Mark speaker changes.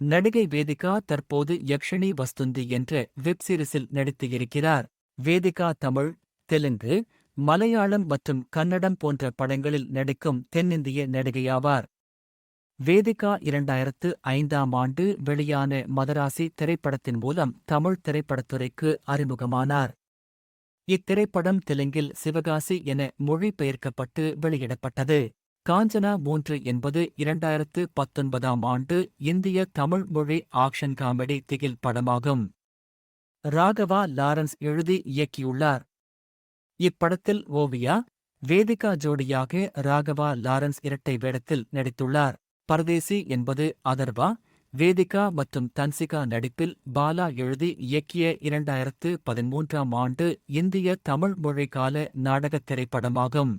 Speaker 1: நடிகை வேதிகா தற்போது யக்ஷினி வஸ்துந்தி என்ற வெப் சீரிஸில் நடித்து இருக்கிறார். வேதிகா தமிழ் தெலுங்கு மலையாளம் மற்றும் கன்னடம் போன்ற படங்களில் நடிக்கும் தென்னிந்திய நடிகையாவார். வேதிகா இரண்டாயிரத்து ஐந்தாம் ஆண்டு வெளியான மதராசி திரைப்படத்தின் மூலம் தமிழ் திரைப்படத்துறைக்கு அறிமுகமானார். இத்திரைப்படம் தெலுங்கில் சிவகாசி என மொழிபெயர்க்கப்பட்டு வெளியிடப்பட்டது. காஞ்சனா மூன்று என்பது இரண்டாயிரத்து பத்தொன்பதாம் ஆண்டு இந்திய தமிழ் மொழி ஆக்ஷன் காமெடி திகில் படமாகும். ராகவா லாரன்ஸ் எழுதி இயக்கியுள்ளார். இப்படத்தில் ஓவியா வேதிகா ஜோடியாக ராகவா லாரன்ஸ் இரட்டை வேடத்தில் நடித்துள்ளார். பரதேசி என்பது அதர்வா வேதிகா மற்றும் தன்சிகா நடிப்பில் பாலா எழுதி இயக்கிய இரண்டாயிரத்து பதிமூன்றாம் ஆண்டு இந்திய தமிழ் மொழிக்கால நாடகத் திரைப்படமாகும்.